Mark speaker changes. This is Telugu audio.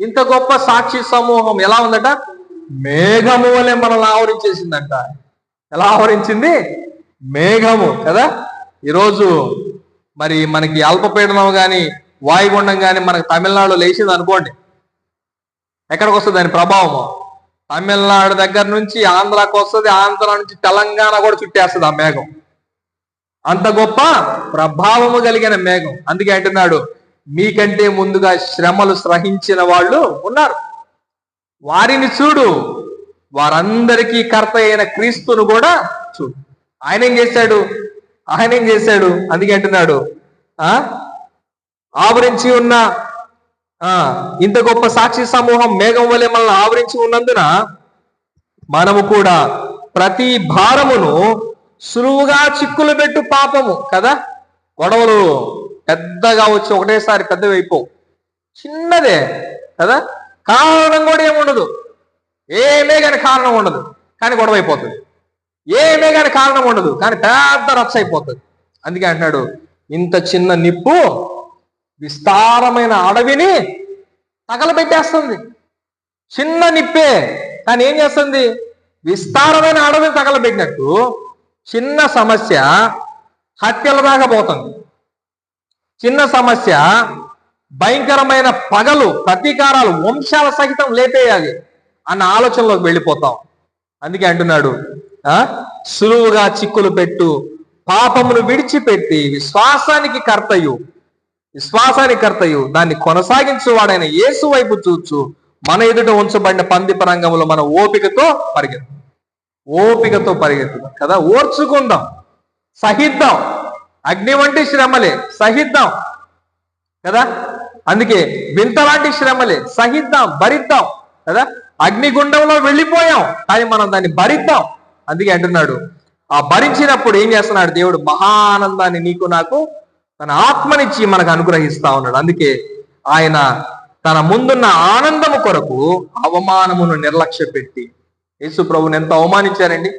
Speaker 1: ఇంత గొప్ప సాక్షి సమూహం ఎలా ఉందట? మేఘము వలె మనల్ని ఆవరించేసిందంట. ఎలా ఆవరించింది? మేఘము కదా? ఈరోజు మరి మనకి అల్పపీడనం కానీ వాయుగుండం కానీ మనకి తమిళనాడు లేచింది అనుకోండి. ఎక్కడికి వస్తుంది దాని ప్రభావము? తమిళనాడు దగ్గర నుంచి ఆంధ్రాకి వస్తుంది ఆంధ్ర నుంచి తెలంగాణ కూడా చుట్టేస్తుంది ఆ మేఘం. అంత గొప్ప ప్రభావము కలిగిన మేఘం. అందుకే అంటున్నాడు మీకంటే ముందుగా శ్రమలు సహించిన వాళ్ళు ఉన్నారు. వారిని చూడు. వారందరికీ కర్త అయిన క్రీస్తును కూడా చూడు. ఆయన ఏం చేశాడు? ఆయన ఏం చేశాడు? అందుకే అంటున్నాడు. ఆ? ఆవరించి ఉన్న ఆ ఇంత గొప్ప సాక్షి సమూహం మేఘం వలె మనల్ని ఆవరించి ఉన్నందున మనము కూడా ప్రతి భారమును సులువుగా చిక్కులు పెట్టు పాపము కదా? గొడవలు పెద్దగా వచ్చి ఒకటేసారి పెద్దవి అయిపోవు చిన్నదే కదా? కారణం కూడా ఏముండదు ఏమే కానీ కారణం ఉండదు. కానీ గొడవ అయిపోతుంది. ఏమే కానీ కారణం ఉండదు. కానీ పెద్ద రచ్చ అయిపోతుంది. అందుకే అంటున్నాడు ఇంత చిన్న నిప్పు విస్తారమైన అడవిని తగలబెట్టేస్తుంది. చిన్న నిప్పే. కానీ ఏం చేస్తుంది? విస్తారమైన అడవిని తగలబెట్టినట్టు చిన్న సమస్య హత్యల దాకా పోతుంది. చిన్న సమస్య భయంకరమైన పగలు ప్రతీకారాలు వంశాల సహితం లేపేయాలి అన్న ఆలోచనలోకి వెళ్ళిపోతాం. అందుకే అంటున్నాడు సులువుగా చిక్కులు పెట్టు పాపమును విడిచిపెట్టి విశ్వాసానికి కర్తయు విశ్వాసానికి కర్తయు దాన్ని కొనసాగించువాడైన యేసు వైపు చూచు మన ఎదుట ఉంచబడిన పంది పరంగంలో మన ఓపికతో పరిగెత్తు. ఓపికతో పరిగెత్తుదాం కదా ఓర్చుకుందాం సహిద్దాం. అగ్ని వంటి శ్రమలే సహిద్దాం. కదా? అందుకే వింత లాంటి శ్రమలే సహిద్దాం భరిద్దాం. కదా? అగ్నిగుండంలో వెళ్ళిపోయాం కానీ మనం దాన్ని భరిద్దాం. అందుకే అంటున్నాడు. ఆ భరించినప్పుడు ఏం చేస్తున్నాడు దేవుడు? మహానందాన్ని నీకు నాకు తన ఆత్మనిచ్చి మనకు అనుగ్రహిస్తా ఉన్నాడు. అందుకే ఆయన తన ముందున్న ఆనందము కొరకు అవమానమును నిర్లక్ష్య పెట్టి యేసు ప్రభుని ఎంత అవమానించారండి?